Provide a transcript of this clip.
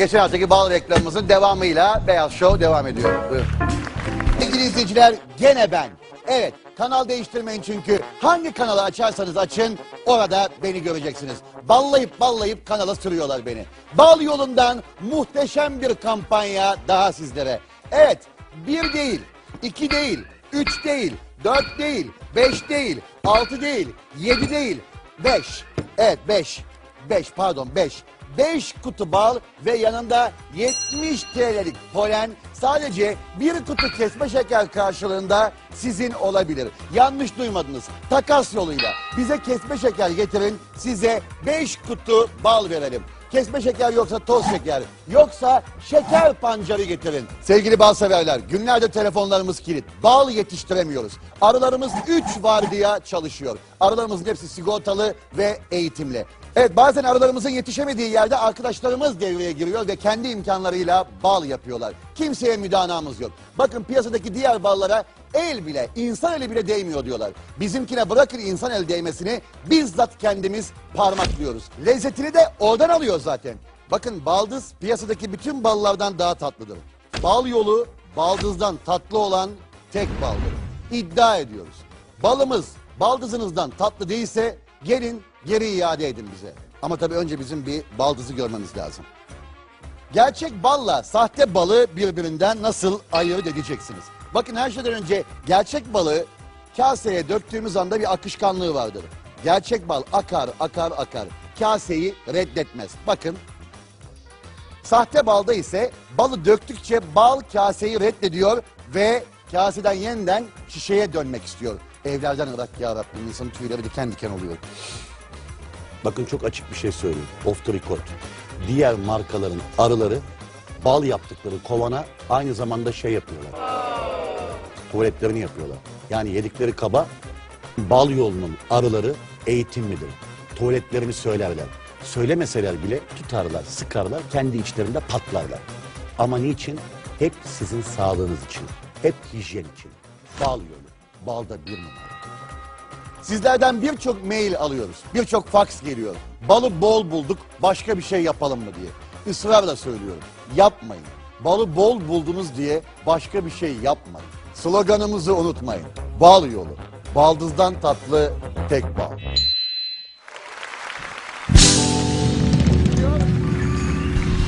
Geçen haftaki bal reklamımızın devamıyla Beyaz Show devam ediyor. Buyurun. Sevgili izleyiciler gene ben. Evet kanal değiştirmeyin çünkü hangi kanalı açarsanız açın orada beni göreceksiniz. Ballayıp ballayıp kanala sürüyorlar beni. Bal yolundan muhteşem bir kampanya daha sizlere. Evet bir değil, iki değil, üç değil, dört değil, beş değil, altı değil, yedi değil, beş. Evet beş. 5 pardon 5. 5 kutu bal ve yanında 70 TL'lik polen sadece bir kutu kesme şeker karşılığında sizin olabilir. Yanlış duymadınız. Takas yoluyla bize kesme şeker getirin size 5 kutu bal verelim. Kesme şeker yoksa toz şeker, yoksa şeker pancarı getirin. Sevgili bal severler, günlerdir telefonlarımız kilit. Bal yetiştiremiyoruz. Arılarımız 3 vardiya çalışıyor. Arılarımızın hepsi sigortalı ve eğitimli. Evet bazen arılarımızın yetişemediği yerde arkadaşlarımız devreye giriyor ve kendi imkanlarıyla bal yapıyorlar. Kimseye müdanamız yok. Bakın piyasadaki diğer ballara el bile, insan eli bile değmiyor diyorlar. Bizimkine bırakın insan el değmesini bizzat kendimiz parmaklıyoruz. Lezzetini de oradan alıyor zaten. Bakın baldız piyasadaki bütün ballardan daha tatlıdır. Bal yolu baldızdan tatlı olan tek baldır. İddia ediyoruz. Balımız baldızınızdan tatlı değilse gelin geri iade edin bize. Ama tabii önce bizim bir baldızı görmemiz lazım. Gerçek balla sahte balı birbirinden nasıl ayırt edeceksiniz? Bakın her şeyden önce gerçek balı kaseye döktüğümüz anda bir akışkanlığı vardır. Gerçek bal akar akar akar. Kaseyi reddetmez. Bakın Sahte balda ise balı döktükçe bal kaseyi reddediyor ve kaseden yeniden şişeye dönmek istiyor. Evlerden ırak ya Rabbim insanın tüyleri diken diken oluyor. Bakın çok açık bir şey söyleyeyim. Off the record. Diğer markaların arıları bal yaptıkları kovana aynı zamanda şey yapıyorlar. Tuvaletlerini yapıyorlar. Yani yedikleri kaba bal yolunun arıları eğitimlidir. Tuvaletlerini söylerler. Söylemeseler bile tutarlar, sıkarlar, kendi içlerinde patlarlar. Ama niçin? Hep sizin sağlığınız için. Hep hijyen için. Bal yolu. Balda bir numara. Sizlerden birçok mail alıyoruz. Birçok faks geliyor. Balı bol bulduk başka bir şey yapalım mı diye. Israrla söylüyorum. Yapmayın. Balı bol buldunuz diye başka bir şey yapmayın. Sloganımızı unutmayın. Bal yolu. Baldızdan tatlı tek bal.